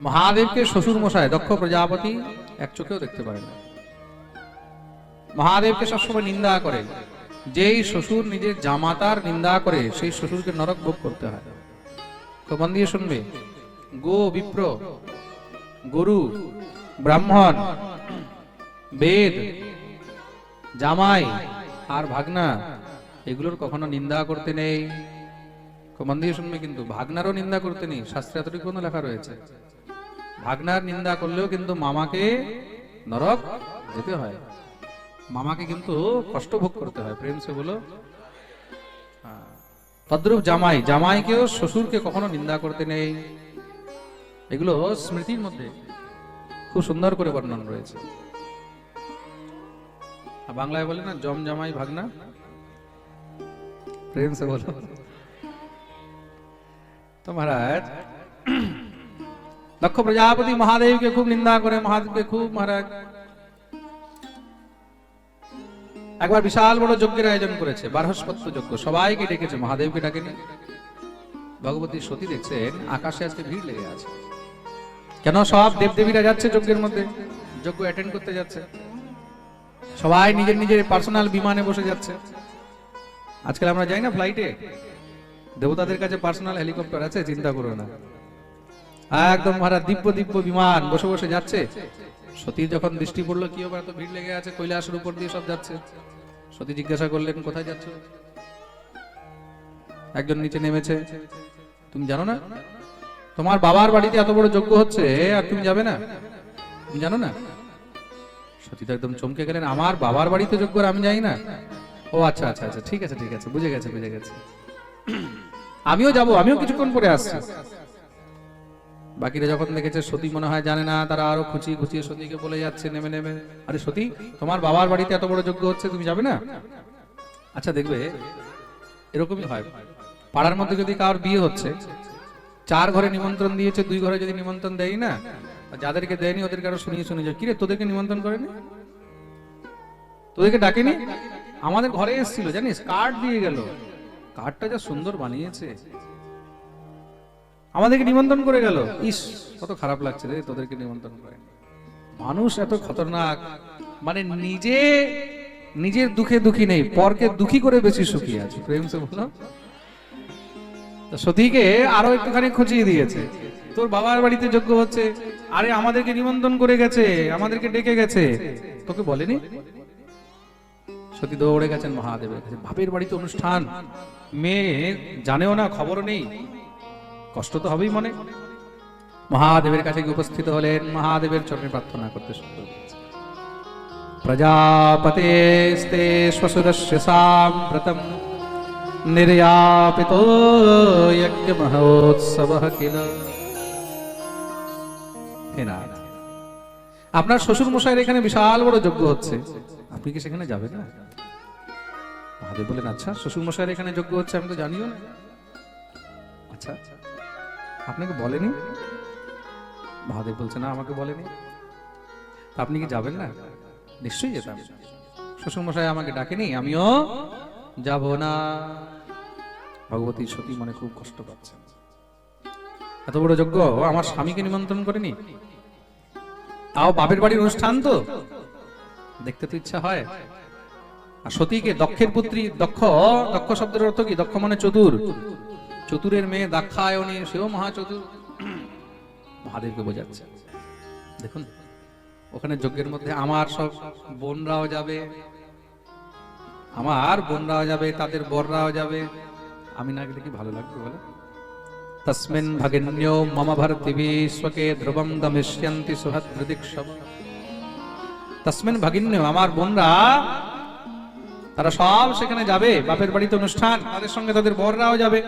মহাদেবকে শ্বশুর মশাই দক্ষ প্রজাপতি এক চোখেও দেখতে পারে না। মহাদেবকে সবসময় নিন্দা করে। যেই শ্বশুর নিজের জামাতার নিন্দা করে, সেই শ্বশুরকে নরক ভোগ করতে হয়। তো মন দিয়ে শুনবে, গো বিপ্র, গরু, ব্রাহ্মণ, বেদ, জামাই আর ভাগনা, এগুলোর কখনো নিন্দা করতে নেই? মন দিয়ে শুনবে, কিন্তু ভাগনারও নিন্দা করতে নেই। শাস্ত্রে এতটুকু লেখা রয়েছে? ভাগনার নিন্দা করলেও কিন্তু মামাকে নরক যেতে হয়। মামাকে কিন্তু কষ্ট ভোগ করতে হয়, প্রেম সে বলো। জামাই, জামাইকেও শ্বশুরকে কখনো নিন্দা করতে নেই। এগুলো স্মৃতির মধ্যে খুব সুন্দর করে বর্ণন রয়েছে। বাংলায় বলে না, জম জামাই ভাগনা, প্রেম সে বলো। তো মহারাজ দক্ষ প্রজাপতি মহাদেবকে খুব নিন্দা করে, মহাদেবকে খুব মহারাজ। একবার বিশাল বড় যজ্ঞের আয়োজন করেছে, বারহস্পত্য যজ্ঞ। সবাইকে ডেকেছে, মহাদেবকে ডাকেনি। ভগবতী সতী দেখছেন, আকাশে আজকে ভিড় লেগে আছে। কেন সব দেবদেবীরা যাচ্ছে যজ্ঞের মধ্যে? যজ্ঞ অ্যাটেন্ড করতে যাচ্ছে। সবাই নিজের নিজের পার্সোনাল বিমানে বসে যাচ্ছে। আজকাল আমরা যাই না ফ্লাইটে দেবতাদের কাছে পার্সোনাল হেলিকপ্টার আছে, চিন্তা করো না। একদম মহারাজ দিব্য দিব্য বিমান বসে বসে যাচ্ছে। সতী যখন দৃষ্টি পড়ল, কি হবে এত ভিড় লেগে আছে? কৈলাসের উপর দিয়ে সব যাচ্ছে। সতী জিজ্ঞাসা করলেন, কোথায় যাচ্ছ? একজন নিচে নেমেছে, তুমি জানো না? তোমার বাবার বাড়িতে এত বড় যজ্ঞ হচ্ছে, আর তুমি যাবে না? তুমি জানো না? সতী তো একদম চমকে গেলেন, আমার বাবার বাড়িতে যজ্ঞ আমি যাই না? ও আচ্ছা আচ্ছা আচ্ছা ঠিক আছে ঠিক আছে, বুঝে গেছে বুঝে গেছে। আমিও যাব, আমিও কিছুক্ষণ পরে আসছি। বাকিরা যখন দেখেছে সতী মনে হয় জানে না, তারা আরও খুঁচিয়ে খুঁচিয়ে সতীকে বলে যাচ্ছে, নেমে নেমে। আরে সতী, তোমার বাবার বাড়িতে এত বড় যজ্ঞ হচ্ছে, তুমি যাবে না? আচ্ছা দেখবে, এরকমই হয়। পাড়ার মধ্যে যদি কারোর বিয়ে হচ্ছে, চার ঘরে নিমন্ত্রণ দিয়েছে, দুই ঘরে যদি নিমন্ত্রণ দেয় না যাদেরকে দেয়নি, ওদেরকে আরও শুনিয়ে শুনিয়ে যায়। কিরে, তোদেরকে নিমন্ত্রণ করেনি? তোদেরকে ডাকেনি? আমাদের ঘরে এসেছিল, জানিস, কার্ড দিয়ে গেল। কার্ডটা যা সুন্দর বানিয়েছে। আমাদেরকে নিমন্ত্রণ করে গেল। ইস, কত খারাপ লাগছে রে তোদেরকে নিমন্ত্রণ করে। মানুষ এত খতরনাক মানে নিজে, নিজের দুঃখে দুঃখী নেই, পরকে দুঃখী করে বেশি সুখী আছে। প্রেম সে বলো। সতীকে আরও একটুখানি খুঁজিয়ে দিয়েছে। তোর বাবার বাড়িতে যোগ্য হচ্ছে। আরে আমাদেরকে নিমন্ত্রণ করে গেছে, আমাদেরকে ডেকে গেছে। তোকে বলেনি? সতী দৌড়ে গেছেন মহাদেবের কাছে। বাপের বাড়িতে অনুষ্ঠান। মেয়ে জানেও না, খবরও নেই। কষ্ট তো হবেই মনে। মহাদেবের কাছে গিয়ে উপস্থিত হলেন, মহাদেবের চরণে প্রার্থনা করতে শুরু করেছে প্রজাপতেস্তে শ্বশুরস্য সাম্প্রতম যজ্ঞ মহোৎসব কিল। হে আপনার শ্বশুর মশাইয়ের এখানে বিশাল বড় যজ্ঞ হচ্ছে। আপনি কি সেখানে যাবেন না? মহাদেব বলেন আচ্ছা শ্বশুর মশাইয়ের এখানে যজ্ঞ হচ্ছে, আমি তো জানিও না। আচ্ছা আপনাকে বলেনি? মহাদেব বলছে, না, আমাকে বলেনি। আপনি কি যাবেন না? নিশ্চয়ই যেতাম। শ্বশুর মশাই আমাকে ডাকেনি, আমিও যাব না। ভগবতী সতী মনে খুব কষ্ট পাচ্ছে। এত বড় যজ্ঞ আমার স্বামীকে নিমন্ত্রণ করেনি? তাও বাপের বাড়ির অনুষ্ঠান তো? দেখতে তো ইচ্ছা হয়। আর সতীকে দক্ষের পুত্রী, দক্ষ দক্ষ শব্দের অর্থ কি? দক্ষ মানে চতুর। চতুরের মেয়ে দাক্ষায়নী সেও মহাচতুর। মহাদেবকে বোঝাচ্ছে। দেখুন, ওখানে যজ্ঞের মধ্যে আমার সব বোনরাও যাবে, আমার বোনরাও যাবে, তাদের বররাও যাবে। আমি না গেলে কি ভালো লাগবে বলে? তস্মিন ভগিন্যো মম ভরতি বিশ্বকে ধ্রুবম গমিষ্যন্তি সুহৃদিক্ষব তস্মিন ভগিন্য, আমার বোনরা তারা সব সেখানে যাবে, বাপের বাড়িতে অনুষ্ঠান, তাদের সঙ্গে তাদের বররাও যাবে।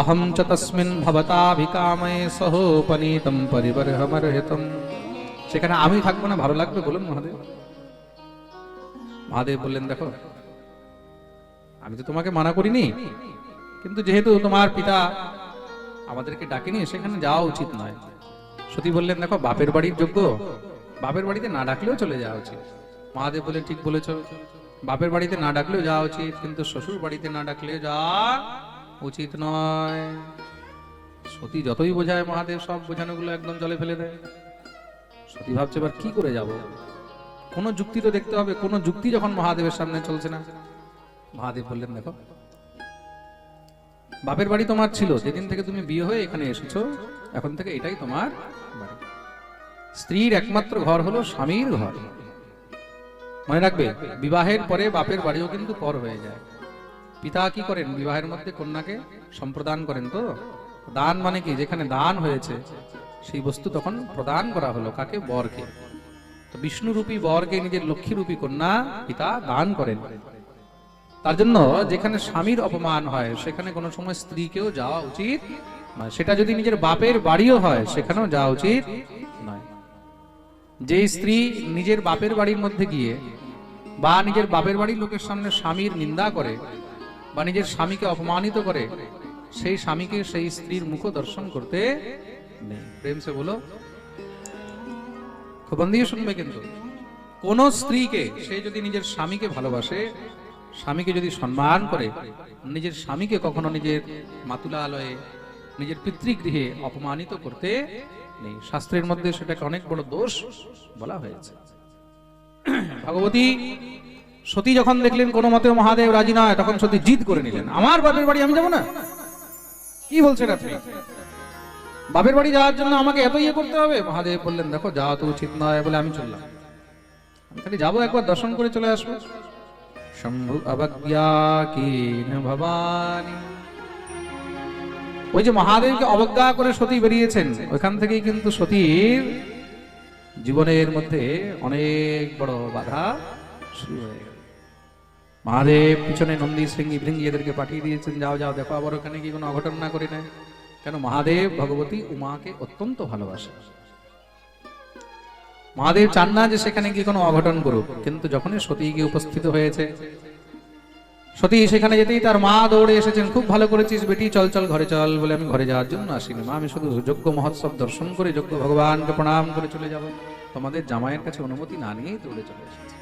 অহম চ তস্মিন ভবতাভিকাময়ে সহোপনীতম পরিবরহমর্হিতম। সেখানে আমি থাকব না, ভালো লাগবে বলুন মহাদেব। মহাদেব বললেন, দেখো, আমি তো তোমাকে মানা করিনি, কিন্তু যেহেতু তোমার পিতা আমাদেরকে ডাকেনি, সেখানে যাওয়া উচিত নয়। সতী বললেন, দেখো, বাপের বাড়ির যোগ্য, বাপের বাড়িতে না ডাকলেও চলে যাওয়া উচিত। মহাদেব বললেন, ঠিক বলেছ। বাপের বাড়িতে না ডাকলেও যাওয়া উচিত, কিন্তু শ্বশুর বাড়িতে না ডাকলে যাওয়া উচিত নয়। সতী যতই বোঝায় মহাদেব, সব বোঝানোগুলো একদম জলে ফেলে দেয়। সতী ভাবছে, এবার কি করে যাব? কোনো যুক্তি তো দেখতে হবে, কোনো যুক্তি যখন মহাদেবের সামনে চলছে না। মহাদেব বললেন, দেখো, বাপের বাড়ি তোমার ছিল, যেদিন থেকে তুমি বিয়ে হয়ে এখানে এসেছ, এখন থেকে এটাই তোমার বাড়ি। স্ত্রীর একমাত্র ঘর হলো স্বামীর ঘর। মনে রাখবে, বিবাহের পরে বাপের বাড়িও কিন্তু পর হয়ে যায়। পিতা কি করেন? বিবাহের মধ্যে কন্যাকে সম্প্রদান করেন তো? দান মানে কি? যেখানে দান হয়েছে, সেই বস্তু তখন প্রদান করা হলো কাকে? বরকে। তো বিষ্ণুরূপী বরকে নিজের লক্ষ্মীরূপী কন্যা পিতা দান করেন। তার জন্য যেখানে স্বামীর অপমান হয়, সেখানে কোনো সময় স্ত্রীকেও যাওয়া উচিত সেটা যদি নিজের বাপের বাড়িও হয়, সেখানেও যাওয়া উচিত। যে স্ত্রী নিজের বাপের বাড়ির মধ্যে গিয়ে বা নিজের বাপের বাড়ির লোকের সামনে স্বামীর নিন্দা করে বা নিজের স্বামীকে অপমানিত করে, সেই স্বামীকে সেই স্ত্রীর মুখ দর্শন করতে নেই। প্রেম সে বলো দিয়ে শুনবে কিন্তু। কোন স্ত্রীকে সে যদি নিজের স্বামীকে ভালোবাসে, স্বামীকে যদি সম্মান করে, নিজের স্বামীকে কখনো নিজের মাতুলালয়ে, নিজের পিতৃগৃহে অপমানিত করতে নেই শাস্ত্রের মধ্যে সেটাকে অনেক বড় দোষ বলা হয়েছে। ভগবতী সতী যখন দেখলেন কোনো মতে মহাদেব রাজি নয়, তখন সতী জিদ করে নিলেন। আমার বাপের বাড়ি আমি যাব না? কি বলছেন আপনি? বাপের বাড়ি যাওয়ার জন্য আমাকে এত ইয়ে করতে হবে? মহাদেব বললেন, দেখো, যাওয়া তো উচিত নয়। বলে আমি চললাম। আমি খালি যাব, একবার দর্শন করে চলে আসব। শম্ভু অবজ্ঞা কিন ভবানী? ওই যে মহাদেবকে অবজ্ঞা করে সতী বেরিয়েছেন, ওইখান থেকেই কিন্তু সতীর জীবনের মধ্যে অনেক বড় বাধা শুরু হয়ে গেল। মহাদেব পিছনে নন্দী শৃঙ্গি ভৃঙ্গি এদেরকে পাঠিয়ে দিয়েছেন, যাও যাও, দেখো, আবার ওখানে কি কোনো অঘটন না করে নেয়। কেন? মহাদেব ভগবতী উমাকে অত্যন্ত ভালোবাসে। মহাদেব চান না যে সেখানে কি কোনো অঘটন করুক, কিন্তু যখনই সতী গিয়ে উপস্থিত হয়েছে সতী, সেখানে যেতেই তার মা দৌড়ে এসেছেন, খুব ভালো করেছিস বেটি, চল চল, ঘরে চল, বলে আমি ঘরে যাওয়ার জন্য আসিনি মা আমি শুধু যোগ্য মহোৎসব দর্শন করে যোগ্য ভগবানকে প্রণাম করে চলে যাব। তোমাদের জামাইয়ের কাছে অনুমতি না নিয়েই দৌড়ে চলে এসেছি।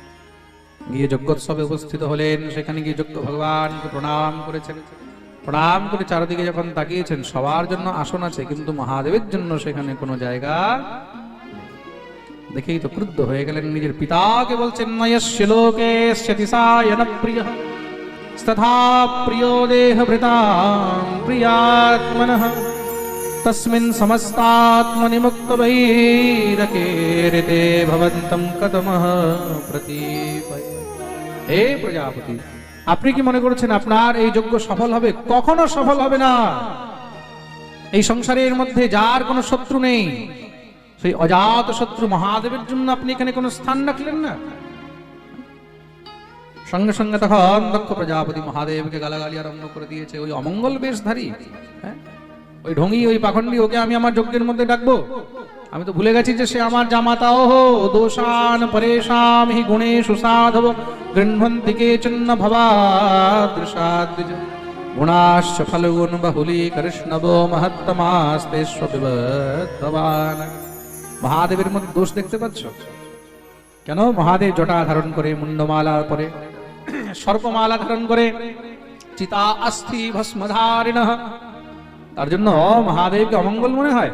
গিয়ে যজ্ঞোৎসবে উপস্থিত হলেন, সেখানে গিয়ে যোগ্য ভগবানকে প্রণাম করেছেন। প্রণাম করে চারিদিকে যখন তাকিয়েছেন, সবার জন্য আসন আছে, কিন্তু মহাদেবের জন্য সেখানে কোনো জায়গা দেখেই তো ক্রুদ্ধ হয়ে গেলেন নিজের পিতাকে বলছেন, নয়স্য লোকে প্রিয় তথা ভৃতাম প্রিয়াত্মনঃ তস্মিन् সমস্তাত্মনি মুক্ত বৈরকেরিতে ভবন্তম কতমঃ হে প্রজাপতি আপনি কি মনে করছেন আপনার এই যজ্ঞ সফল হবে? কখনো সফল হবে না। এই সংসারের মধ্যে যার কোনো শত্রু নেই, সেই অজাত শত্রু মহাদেবের জন্য আপনি এখানে কোনো স্থান রাখলেন না? সঙ্গে সঙ্গে তখন দক্ষ প্রজাপতি মহাদেবকে গালাগালি আরম্ভ করে দিয়েছে, ওই অমঙ্গল বেশধারী হ্যাঁ? ওই ঢঙ্গি, ওই পাখন্ডি ওকে আমি আমার যজ্ঞের মধ্যে ডাকবো। আমি তো ভুলে গেছি যে সে আমার জামাতা ওহো দোষান পরেশাম হি গুণেষু সাধব গৃহন্তি কেচন্ন ভবাদৃশাদ্বিজ। গুণাশ্চ ফলগুণ বহুলি কৃষ্ণবো মহত্তমাস্তেষ্বিবদ্ধবান মহাদেবের মধ্যে দোষ দেখতে পাচ্ছ? কেন? মহাদেব জটা ধারণ করে মুন্ডমালা পরে সর্পমালা ধারণ করে চিতা অস্থি ভস্মধারিণ। তার জন্য মহাদেবকে অমঙ্গল মনে হয়।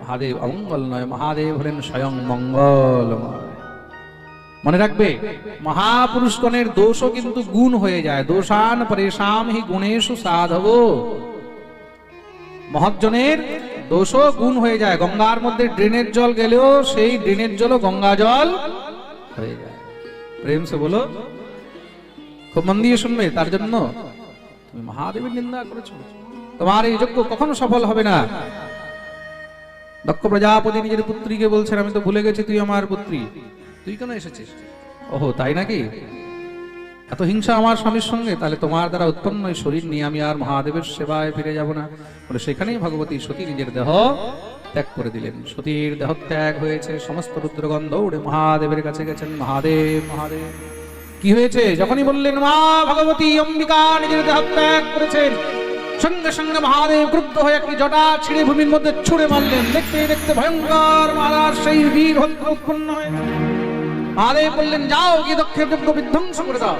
মহাদেব অমঙ্গল নয়, মহাদেব হলেন স্বয়ং মঙ্গলময় মনে রাখবে, মহাপুরুষগণের দোষও কিন্তু গুণ হয়ে যায়। দোষান পরেশাম হি গুণেশু সাধব। মহৎজনের দোষও গুণ হয়ে যায়। গঙ্গার মধ্যে ড্রেনের জল গেলেও সেই ড্রেনের জলও গঙ্গা জল হয়ে যায়। প্রেম সে বলো খুব মন দিয়ে শুনবে, তার জন্য তুমি মহাদেবের নিন্দা করেছ। তোমার এই যজ্ঞ কখনো সফল হবে না। দক্ষ প্রজাপতি নিজের পুত্রীকে বলছেন, আমি তো ভুলে গেছি তুই আমার পুত্রী। তুই কেন এসেছিস? ওহো, তাই নাকি? এত হিংসা আমার স্বামীর সঙ্গে, তাহলে তোমার দ্বারা উৎপন্ন শরীর নিয়ে আমি আর মহাদেবের সেবায় ফিরে যাব না। বলে সেখানেই ভগবতী সতী নিজের দেহ ত্যাগ করে দিলেন। সতীর দেহ ত্যাগ হয়েছে, সমস্ত রুদ্রগণ দৌড়ে মহাদেবের কাছে গেছেন। মহাদেব মহাদেব। কি হয়েছে? যখনই বললেন, মা ভগবতী অম্বিকা নিজের দেহ ত্যাগ করেছেন। সঙ্গে সঙ্গে মহাদেব ক্রুদ্ধ হয়ে একটি জটা ছিঁড়ে ভূমির মধ্যে ছুড়ে মারলেন। দেখতে দেখতে ভয়ঙ্কর মারার সেই বীর উৎপন্ন হয়। মহাদেব বললেন, যাও, গিয়ে দক্ষের যজ্ঞ বিধ্বংস করে দাও।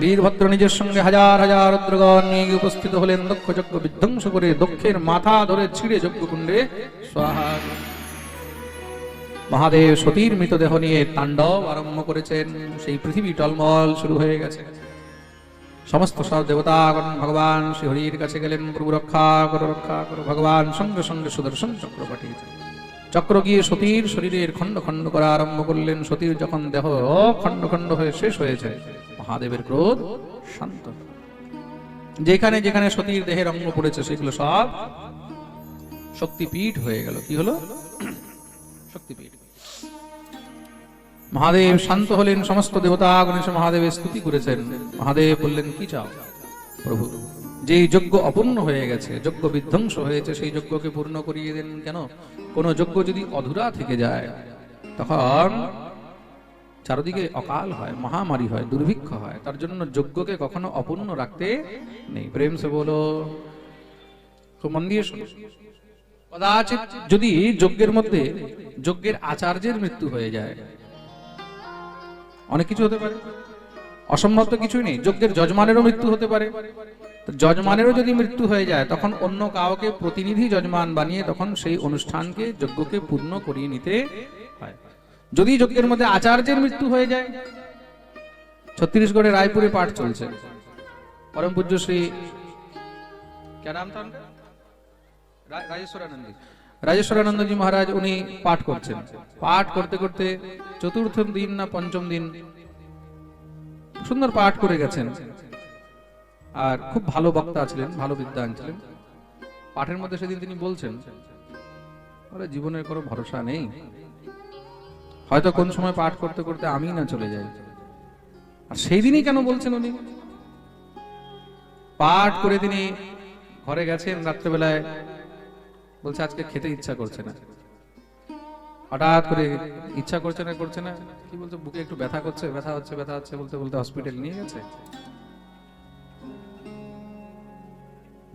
বীরভদ্র নিজের সঙ্গে হাজার হাজার রুদ্রগণ নিয়ে উপস্থিত হলেন দক্ষ যজ্ঞ বিধ্বংস করে দক্ষের মাথা ধরে ছিঁড়ে যজ্ঞকুণ্ডে। স্বাহা। মহাদেব সতীর মৃতদেহ নিয়ে তাণ্ডব আরম্ভ করেছেন। সেই পৃথিবী টলমল শুরু হয়ে গেছে। সমস্ত সব দেবতাগণ ভগবান শ্রী হরির কাছে গেলেন, প্রভু রক্ষা করো রক্ষা করো, ভগবান সঙ্গে সঙ্গে সুদর্শন চক্র পাঠিয়েছেন চক্র গিয়ে সতীর শরীরের খণ্ড খণ্ড করা আরম্ভ করলেন। সতীর যখন দেহ খণ্ড খণ্ড হয়ে শেষ হয়েছে মহাদেবের ক্রোধ শান্ত যেখানে যেখানে সতীর দেহের অঙ্গ পড়েছে, সেগুলো সব শক্তিপীঠ হয়ে গেল। কি হলো? শক্তিপীঠ। মহাদেব শান্ত হলেন, সমস্ত দেবতা গণেশ মহাদেবের স্তুতি করেছেন। মহাদেব বললেন, কি চাও প্রভু? যেই যজ্ঞ অপূর্ণ হয়ে গেছে, যজ্ঞ বিধ্বংস হয়েছে, সেই যজ্ঞকে পূর্ণ করিয়ে দেন কেন? কোন যজ্ঞ যদি অধুরা থেকে যায়, তখন চারদিকে অকাল হয়, মহামারী হয়, দুর্ভিক্ষ হয়। তার জন্য যজ্ঞকে কখনো অপূর্ণ রাখতে নেই। প্রেম সে বলো খুব মন দিয়ে শোনো। কদাচিৎ যদি যজ্ঞের মধ্যে, যজ্ঞের আচার্যের মৃত্যু হয়ে যায় অনেক কিছু হতে পারে। অসম্ভব তো কিছুই নেই। যজ্ঞের যজমানেরও মৃত্যু হতে পারে। যজমানেরও যদি মৃত্যু হয়ে যায়, তখন অন্য কাউকে প্রতিনিধি যজমান বানিয়ে তখন সেই অনুষ্ঠানকে যজ্ঞকে পূর্ণ করিয়ে নিতে হয়। যদি যজ্ঞের মধ্যে আচার্যের মৃত্যু হয়ে যায় ছত্তিশগড়ে রায়পুরে পাঠ চলছে। পরম পূজ্য শ্রী কেন রাজেশ্বরানন্দী রাজেশ্বরানন্দজি মহারাজ উনি পাঠ করছেন। পাঠ করতে করতে চতুর্থ দিন না পঞ্চম দিন সুন্দর পাঠ করে গেছেন। আর খুব ভালো বক্তা ছিলেন, ভালো বিদ্যান ছিলেন। পাঠের মধ্যে সেদিন তিনি বলছেন বলে জীবনের কোনো ভরসা নেই। হয়তো কোন সময় পাঠ করতে করতে আমি না চলে যাই। আর সেই দিনই কেন বলছেন উনি? পাঠ করে তিনি ঘরে গেছেন রাত্রেবেলায়। বলছে, আজকে খেতে ইচ্ছা করছে না। হঠাৎ করে ইচ্ছা করছে না করছে না। কি বলছে, বুকে একটু ব্যথা করছে, ব্যথা হচ্ছে ব্যথা হচ্ছে, বলতে বলতে হসপিটাল নিয়ে গেছে।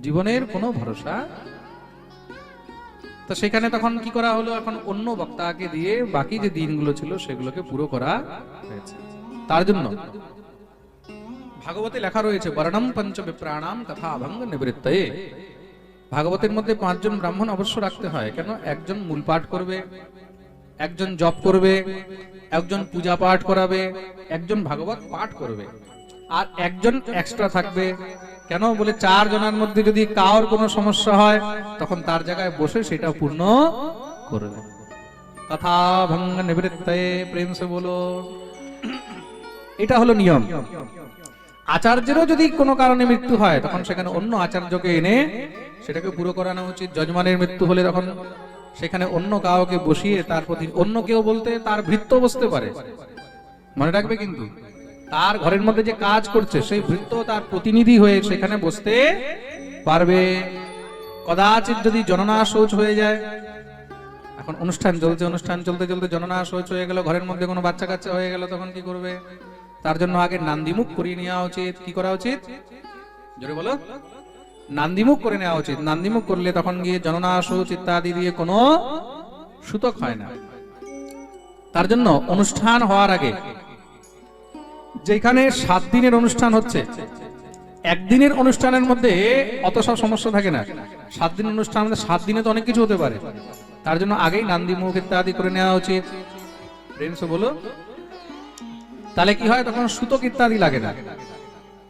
জীবনের কোনো ভরসা? তো সেখানে তখন কি করা হলো? এখন অন্য বক্তাকে দিয়ে বাকি যে দিনগুলো ছিল, সেগুলোকে পুরো করা হয়েছে। তার জন্য ভাগবতে লেখা রয়েছে, বর্ণম পঞ্চ বিপ্রাণাম তথা অভঙ্গ নিবৃত্তয়ে। ভাগবতের মধ্যে পাঁচজন ব্রাহ্মণ অবশ্য রাখতে হয়। কেন? একজন মূল পাঠ করবে, একজন জপ করবে, একজন পূজা পাঠ করাবে, একজন ভাগবত পাঠ করবে। আর একজন এক্সট্রা থাকবে। কেন? বলে চার জনের মধ্যে যদি কার কোনো সমস্যা হয়, তখন তার জায়গায় বসে সেটা পূর্ণ করবে কথা ভঙ্গ নিবৃত্তয়ে প্রেম সে বলো। এটা হলো নিয়ম। আচার্যেরও যদি কোনো কারণে মৃত্যু হয়, তখন সেখানে অন্য আচার্যকে এনে সেটাকে পুরো করানো উচিত। যজমানের মৃত্যু হলে তখন সেখানে অন্য কাউকে বসিয়ে তার প্রতি অন্য কেউ বলতে তার ভৃত্য বসতে পারে। মনে রাখবে কিন্তু, তার ঘরের মধ্যে যে কাজ করছে, সেই ভৃত্য তার প্রতিনিধি হয়ে সেখানে বসতে পারবে। কদাচিৎ যদি জননা শৌচ হয়ে যায়, এখন অনুষ্ঠান চলছে, অনুষ্ঠান চলতে চলতে জননা শৌচ হয়ে গেল, ঘরের মধ্যে কোনো বাচ্চা কাচ্চা হয়ে গেল, তখন কি করবে? তার জন্য আগে নান্দিমুখ করিয়ে নেওয়া উচিত। কি করা উচিত? জোরে বলো। নান্দিমুখ করে নেওয়া উচিত। নান্দিমুখ করলে তখন গিয়ে জননা শৌচ ইত্যাদি দিয়ে কোনো সুতক হয় না। তার জন্য অনুষ্ঠান হওয়ার আগে, যেখানে সাত দিনের অনুষ্ঠান হচ্ছে, একদিনের অনুষ্ঠানের মধ্যে অত সব সমস্যা থাকে না। সাত দিন অনুষ্ঠান মধ্যে সাত দিনে তো অনেক কিছু হতে পারে। তার জন্য আগেই নান্দিমুখ ইত্যাদি করে নেওয়া উচিত। ফ্রেন্ডসও বলো। তাহলে কি হয়? তখন সুতক ইত্যাদি লাগে না।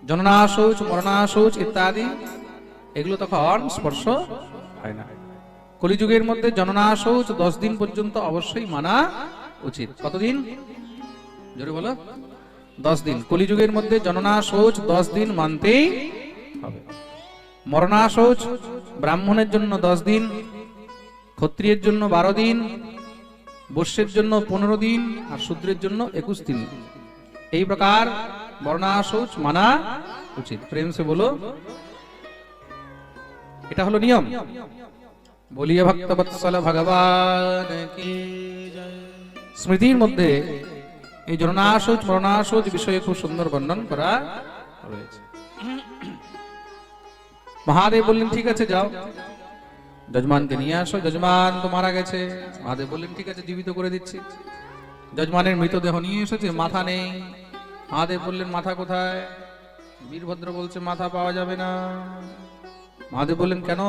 জননা শৌচ মরণা শৌচ ইত্যাদি, এগুলো তখন স্পর্শ হয় না। কলিযুগের মধ্যে জননা শৌচ দশ দিন পর্যন্ত অবশ্যই মানা উচিত। কতদিন? জোরে বলো। দশ দিন। কলিযুগের মধ্যে জননা শৌচ দশ দিন মানতেই হবে। মরণা শৌচ ব্রাহ্মণের জন্য দশ দিন, ক্ষত্রিয়ের জন্য বারো দিন বর্ষের জন্য পনেরো দিন, আর শূদ্রের জন্য একুশ দিন। এই প্রকার বর্ণা শৌচ মানা উচিত। প্রেম সে বলো, এটা হলো নিয়ম। বলিয়ে ভক্ত বৎসল ভগবান স্মৃতির মধ্যে এই জননাশোচ মরণাশোচ বিষয়ে খুব সুন্দর বর্ণন করা রয়েছে। মহাদেব বললেন, ঠিক আছে, যাও। যজমানকে নিয়ে আসো। যজমান তো মারা গেছে। মহাদেব বললেন, ঠিক আছে, জীবিত করে দিচ্ছি। যজমানের মৃতদেহ নিয়ে এসেছে, মাথা নেই। মহাদেব বললেন, মাথা কোথায়? বীরভদ্র বলছে, মাথা পাওয়া যাবে না। মহাদেব বললেন, কেন?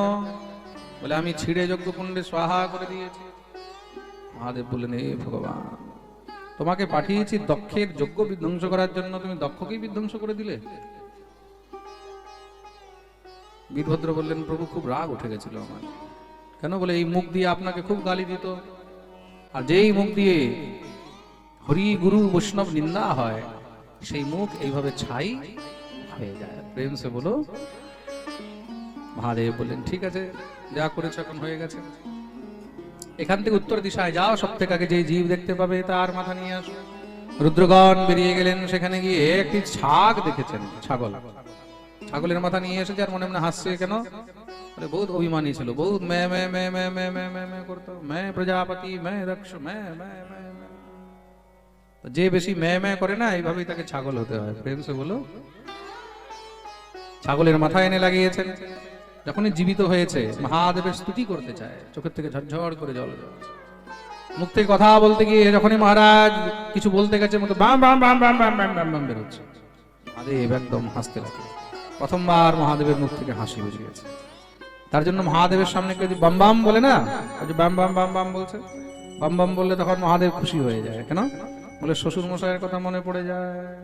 বলে, আমি ছিঁড়ে যজ্ঞ কুণ্ডে সহা করে দিয়েছি। মহাদেব বললেন এ ভগবান, তোমাকে পাঠিয়েছি দক্ষের যজ্ঞ বিধ্বংস করার জন্য। তুমি দক্ষকেই বিধ্বংস করে দিলে? বীরভদ্র বললেন, প্রভু, খুব রাগ উঠে গেছিল আমার। কেন? বলে, এই মুখ দিয়ে আপনাকে খুব গালি দিত। আর যেই মুখ দিয়ে হরি গুরু বৈষ্ণব নিন্দা হয় সেই মুখ এইভাবে ছাই হয়ে যায়। প্রেম সে বলো, মহাদেব বললেন, ঠিক আছে, যা করেছ এখন হয়ে গেছে। এখান থেকে উত্তর দিশায় যাও সব থেকে আগে যে জীব দেখতে পাবে তার মাথা নিয়ে আসো। রুদ্রগণ বেরিয়ে গেলেন, সেখানে গিয়ে একটি ছাগ দেখেছেন, ছাগল। ছাগলের মাথা নিয়ে এসেছে আর মনে মনে হাসছে, কেন? বলে, বহুত অভিমানী ছিল, বহুত মে মে মে মে মে মে মে করতো। মে প্রজাপতি, মে দক্ষ মে মে মে যে বেশি মে মে করে না, এইভাবেই তাকে ছাগল হতে হয়। প্রেম সে বলো ছাগলের মাথা এনে লাগিয়েছেন। যখনই জীবিত হয়েছে, মহাদেবের স্তুতি করতে চায়, চোখের থেকে ঝরঝর করে জল। মুখ থেকে কথা বলতে গিয়ে যখনই মহারাজ কিছু বলতে গেছে মতো বাম বাম বাম বাম বাম বাম বাম বাম বেরোচ্ছে। মহাদেব একদম হাসতে লাগে প্রথমবার মহাদেবের মুখ থেকে হাসি বুঝে গেছে। তার জন্য মহাদেবের সামনে কেউ যদি বাম বাম বলে না বাম বাম বাম বাম বলছে, বাম বাম বললে তখন মহাদেব খুশি হয়ে যায়। কেন? বলে শ্বশুর মশাইয়ের কথা মনে পড়ে যায়।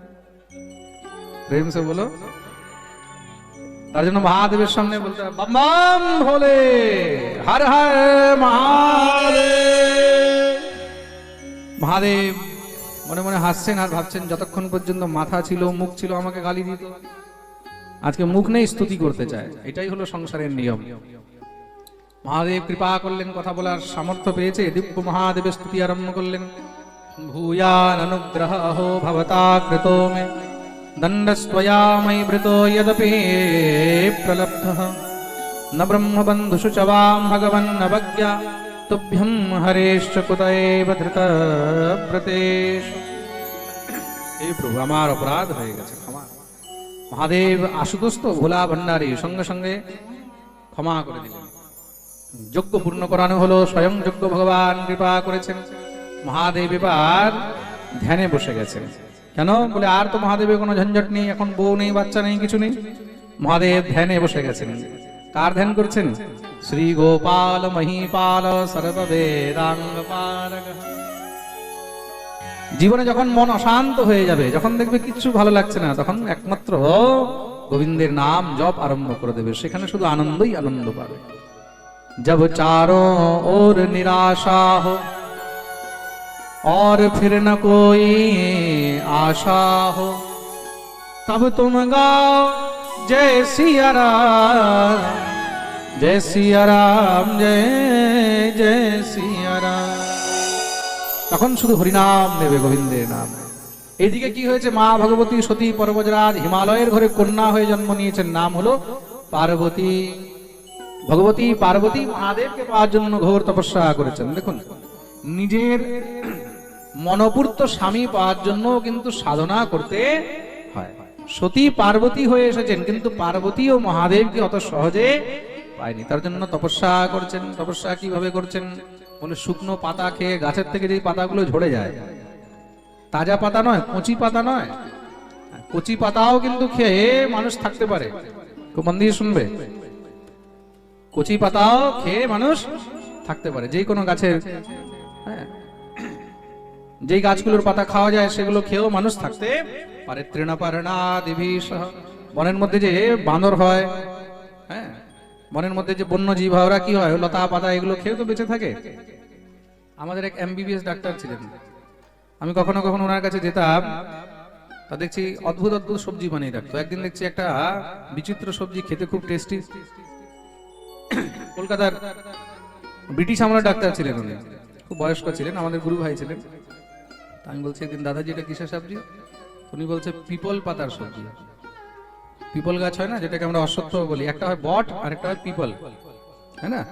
প্রেম বলো, তার জন্য মহাদেবের সামনে বলতে বাম ভোলে হর হর মহাদেব। মহাদেব মনে মনে হাসছেন আর ভাবছেন, যতক্ষণ পর্যন্ত মাথা ছিল, মুখ ছিল, আমাকে গালি দিত। আজকে মুখ নেই, স্তুতি করতে চায়। এটাই হলো সংসারের নিয়ম। মহাদেব কৃপা করলেন, কথা বলার সামর্থ্য পেয়েছে। দিব্য মহাদেবের স্তুতি আরম্ভ করলেন। भूयाननुग्रह अहो भवता कृतो मे। दण्डस्त्वया मयि भृतो यदपि प्रलब्धः। न ब्रह्मबन्धुषु च वां भगवन्नवज्ञा तुभ्यं हरेश्च कुत एव धृतप्रतेश हे প্রভু আমার অপরাধ হয়ে গেছে ক্ষমা মহাদেব আশুতোষ তো ভোলা ভণ্ডারী সঙ্গে সঙ্গে ক্ষমা করে দিলেন যজ্ঞ পূর্ণ করানো হলো স্বয়ং যজ্ঞ ভগবান কৃপা করেছেন মহাদেব এবার ধ্যানে বসে গেছে। কেন? বলে, আর তো মহাদেবের কোনো ঝঞ্ঝট নেই, এখন বউ নেই, বাচ্চা নেই, কিছু নেই। মহাদেব ধ্যানে বসে গেছেন। কার ধ্যান করছেন? শ্রী গোপাল মহিপাল জীবনে যখন মন অশান্ত হয়ে যাবে, যখন দেখবে কিছু ভালো লাগছে না, তখন একমাত্র গোবিন্দের নাম জপ আরম্ভ করে দেবে। সেখানে শুধু আনন্দই আনন্দ পাবে। জব চার ওর নিরাশা হোক और फिर न कोई आशा हो तब तुम गाओ जय सिया राम जय सिया राम जय जय सिया রাম তখন শুধু হরিনাম নেবে গোবিন্দের নাম এদিকে কি হয়েছে মা ভগবতী সতী পর্বজরাজ হিমালয়ের ঘরে কন্যা হয়ে জন্ম নিয়েছেন নাম হলো পার্বতী ভগবতী পার্বতী মহাদেবকে পাওয়ার জন্য ঘোর তপস্যা করেছেন দেখুন নিজের মনোপূর্ত স্বামী পাওয়ার জন্য কিন্তু সাধনা করতে হয়। সতী পার্বতী হয়ে এসেছেন, কিন্তু পার্বতী ও মহাদেবকে অত সহজে পায়নি। তার জন্য তপস্যা করছেন, তপস্যা কীভাবে করছেন? বলে শুকনো পাতা খেয়ে গাছের থেকে যে পাতাগুলো ঝরে যায়, তাজা পাতা নয়, কচি পাতা নয়। কচি পাতাও কিন্তু খেয়ে মানুষ থাকতে পারে। মন দিয়ে শুনবে। কচি পাতাও খেয়ে মানুষ থাকতে পারে যে কোনো গাছের হ্যাঁ। যেই গাছগুলোর পাতা খাওয়া যায় সেগুলো খেয়েও মানুষ থাকতে পারে তৃণপারণা দেবী বনের মধ্যে যে বাঁদর হয় হ্যাঁ বনের মধ্যে যে বন্য জীব হয় ওরা কি হয় লতা পাতা এগুলো খেয়েও তো বেঁচে থাকে। আমাদের এক এমবিবিএস ডাক্তার ছিলেন। আমি কখনো কখনো ওনার কাছে যেতাম তা দেখছি অদ্ভুত অদ্ভুত সবজি বানিয়ে রাখতো। একদিন দেখছি একটা বিচিত্র সবজি খেতে খুব টেস্টি। কলকাতার ব্রিটিশ আমলের ডাক্তার ছিলেন উনি। খুব বয়স্ক ছিলেন আমাদের গুরু ভাই ছিলেন। আমি বলছি একদিন দাদাজি, এটা কিসের সবজি? উনি বলছে, পিপল পাতার সবজি। পিপল গাছ হয় না, যেটাকে আমরা অশ্বত্থ বলি। একটা হয় বট আর একটা হয় পিপল। হ্যাঁ না?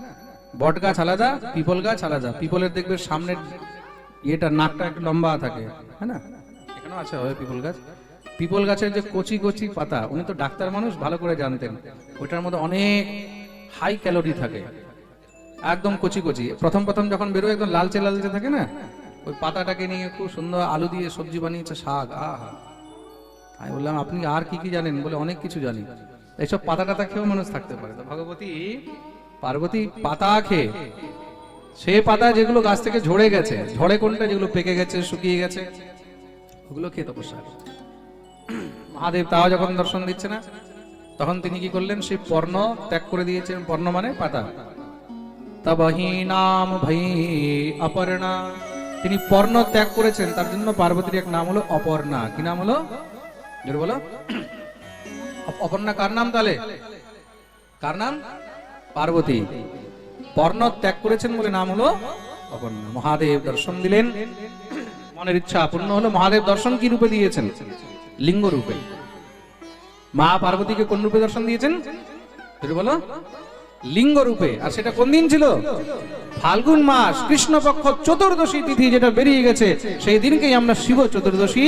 বট গাছ আলাদা, পিপল গাছ আলাদা। পিপলের দেখবে সামনের ইয়েটা, নাকটা একটু লম্বা থাকে। হ্যাঁ না? এখানেও আছে হয় পিপল গাছ। পিপল গাছের যে কচি কচি পাতা, উনি তো ডাক্তার মানুষ, ভালো করে জানতেন। ওইটার মধ্যে অনেক হাই ক্যালোরি থাকে। একদম কচি কচি। প্রথম প্রথম যখন বেরোয়, একদম লালচে লালচে থাকে না? ওই পাতাটাকে নিয়ে খুব সুন্দর আলু দিয়ে সবজি বানিয়েছে শাক, আহা। আমি বললাম, আপনি আর কি কি জানেন? বলে, অনেক কিছু জানি। এইসব পাতা টাতা খেয়েও মানুষ থাকতে পারে। তো ভগবতী, পার্বতী পাতা খেয়ে, সে পাতা যেগুলো গাছ থেকে ঝরে গেছে ঝড়ে কোনটা? যেগুলো পেকে গেছে, শুকিয়ে গেছে, ওগুলো খেয়ে তপস্যা। মহাদেব তাও যখন দর্শন দিচ্ছে না, তখন তিনি কি করলেন? সেই পর্ণ ত্যাগ করে দিয়েছেন পর্ণ মানে পাতা। তবহি নাম ভাই অপর্ণা তিনি পর্ণ ত্যাগ করেছেন, তার জন্য পার্বতীর এক নাম হলো অপর্ণা। কি নাম হলো? বলো। অপর্ণা কার নাম তাহলে? কার নাম? পার্বতী। পর্ণ ত্যাগ করেছেন বলে নাম হলো অপর্ণা। মহাদেব দর্শন দিলেন। মনের ইচ্ছা পূর্ণ হলো। মহাদেব দর্শন কি রূপে দিয়েছেন? লিঙ্গ রূপে। মা পার্বতীকে কোন রূপে দর্শন দিয়েছেন? বলো। লিঙ্গ রূপে আর সেটা কোন দিন ছিল? ফাল্গুন মাস, কৃষ্ণপক্ষ চতুর্দশী তিথি যেটা বেরিয়ে গেছে, সেই দিনকেই আমরা শিব চতুর্দশী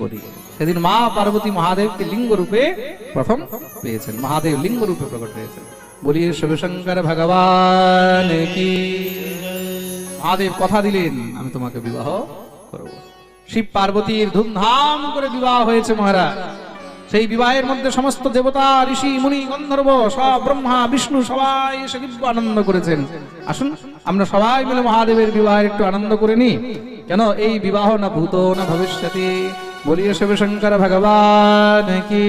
বলি। সেদিন মা পার্বতী মহাদেবকে লিঙ্গ রূপে প্রথম পেয়েছেন, মহাদেব লিঙ্গ রূপে প্রকট হয়েছেন। বলিয়ে শিবশঙ্কর ভগবান কি মহাদেব কথা দিলেন, আমি তোমাকে বিবাহ করব। শিব পার্বতীর ধুমধাম করে বিবাহ হয়েছে মহারাজ। সেই বিবাহের মধ্যে সমস্ত দেবতা, ঋষি, মুনি, গন্ধর্ব, সব ব্রহ্মা, বিষ্ণু সবাই এসে কিন্তু আনন্দ করেছেন। আসুন, আমরা সবাই মিলে মহাদেবের বিবাহের একটু আনন্দ করে নি কেন? এই বিবাহ না ভূত, না ভবিষ্যতে। বলিয়ে শিবশঙ্কর ভগবান কি?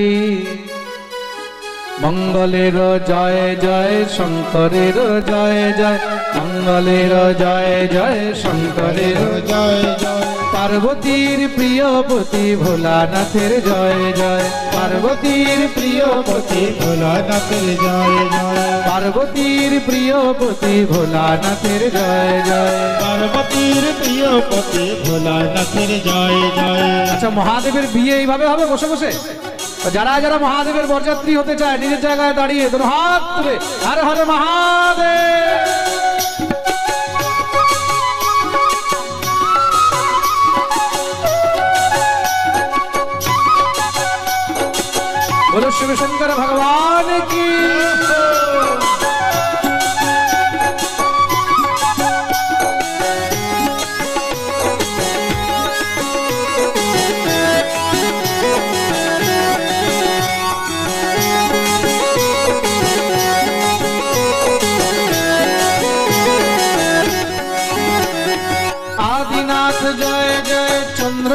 মঙ্গলের জয় জয়, শঙ্করের জয় জয়। মঙ্গলের জয় জয়, শঙ্করের জয় জয়। পার্বতীর প্রিয়পতি ভোলানাথের জয় জয়। পার্বতীর প্রিয়পতি ভোলানাথের জয় জয়। পার্বতীর প্রিয়পতি ভোলানাথের জয় জয়। পার্বতীর প্রিয় পতি ভোলানাথের জয় জয়। আচ্ছা মহাদেবের বিয়ে এইভাবে হবে বসে বসে? যারা যারা মহাদেবের বরযাত্রী হতে চায় নিজের জায়গায় দাঁড়িয়ে দুটো হাত তুলে হর হর মহাদেব বলো শিবশঙ্কর ভগবান কি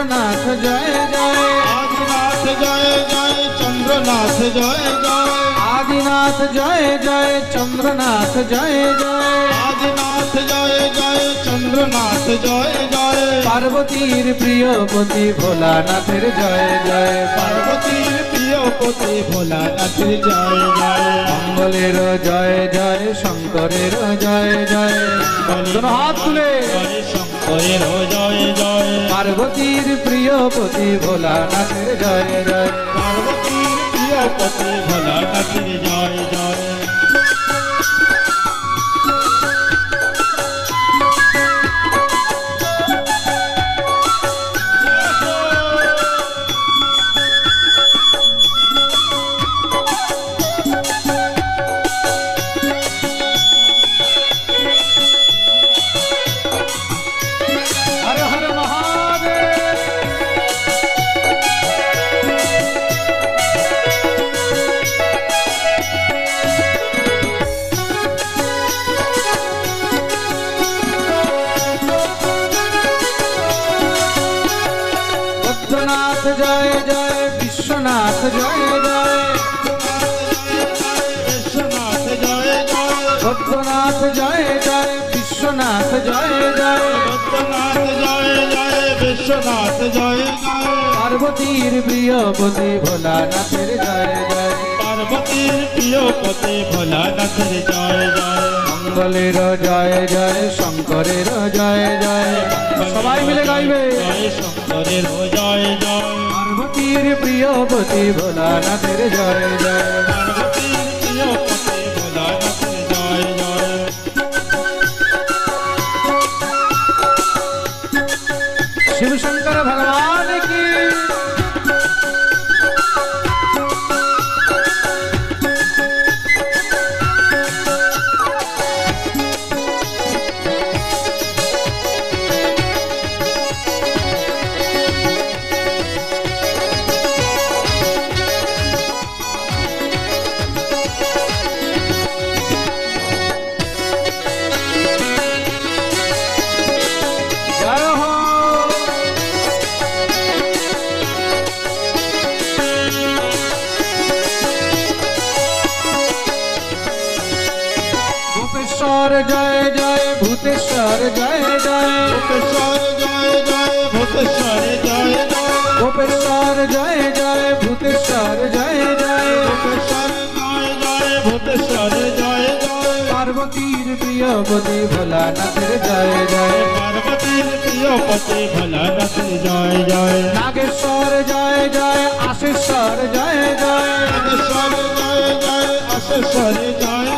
চন্দ্রনাথ জয় জয়। আদিনাথ জয় জয় চন্দ্রনাথ জয় জয়। আদিনাথ জয় জয় চন্দ্রনাথ জয় জয়। আদিনাথ জয় জয় চন্দ্রনাথ জয় জয়। পার্বতীর প্রিয়পতি ভোলানাথের জয় জয়। পার্বতীর প্রিয় পতি ভোলানাথের জয় জয়। মঙ্গলের জয় জয় শঙ্করের জয় জয়। হাত তুলে। জয় প্রিয় জয় ভোলা পার্বতীর প্রিয়পতি ভোলানাথের জয় জয়। পার্বতীর প্রিয় পতি ভোলানাথের বিশ্বনাথ জয় জয় পার্বতীর প্রিয়পতি ভোলানাথের জয় জয়। পার্বতীর প্রিয় পতি ভোলানাথের জয় জয়। মঙ্গলের জয় জয় শঙ্করের জয় জয়। সবাই মিলে গাইবে। জয় শঙ্করের জয় জয়। পার্বতীর প্রিয়পতি ভোলানাথের জয় জয়। জয় ভূতেশ্বর জয় জয় ভূতেশ্বর জয় জয়। গোপেশ্বর জয় জয় ভূতেশ্বর জয় জয়। ভূতেশ্বর জয় জয় ভূতেশ্বর জয় জয়। পার্বতীর প্রিয়পতি ভোলানাথের জয় জয়। পার্বতীর প্রিয় পতি ভোলানাথের জয় জয়। নাগেশ্বর জয় জয় আশেশ্বর জয় জয়। নাগেশ্বর জয় জয় আশেশ্বর জয়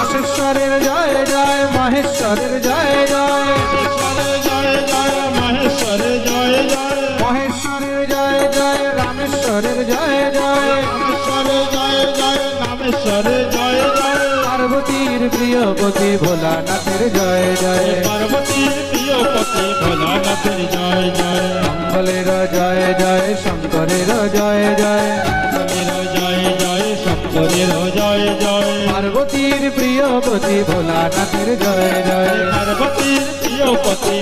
আশেশ্বরের জয় জয় মহেশ্বরের জয় জয় জয়। প্রিয়পতি ভোলানাথের জয় জয়। ভোলানাথের জয় জয়। মঙ্গলের জয় জয় শঙ্করের জয় জয়। শঙ্করের জয় জয় শঙ্করের জয় জয়। পার্বতীর প্রিয়পতি ভোলানাথের জয় জয়। পার্বতীর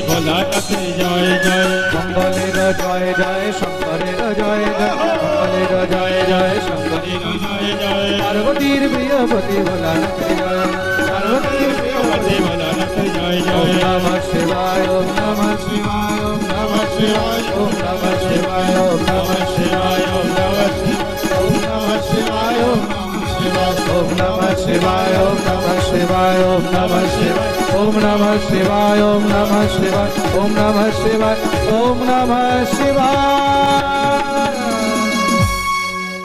ভোলানাথের জয় জয়। মঙ্গলের জয় জয় শঙ্করের জয় জয়। মঙ্গলের জয় জয় শঙ্করের জয়। জয় পার্বতীর প্রিয়পতি ভোলানাথের জয়। शिवाय ओम नमः शिवाय ओम नमः शिवाय ओम नमः शिवाय ओम नमः शिवाय ओम नमः शिवाय ओम नमः शिवाय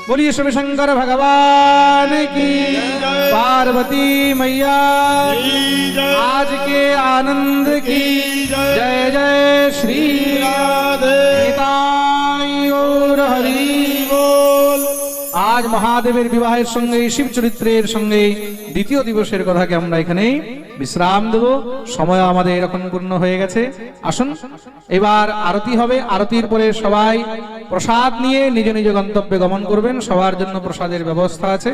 बोलिए शिव शंकर भगवान की। पार्वती मैया জয় आज के आनंद की जय जय श्री রাধে নিতাই গৌর হরি বল আজ মহাদেবের বিবাহের সঙ্গে শিব চরিত্রের সঙ্গে দ্বিতীয় দিবসের কথাকে আমরা এখানে বিশ্রাম দেব সময় আমাদের এখন পূর্ণ হয়ে গেছে আসুন এবার আরতি হবে আরতির পরে সবাই প্রসাদ নিয়ে নিজ নিজ গন্তব্যে গমন করবেন সবার জন্য প্রসাদের ব্যবস্থা আছে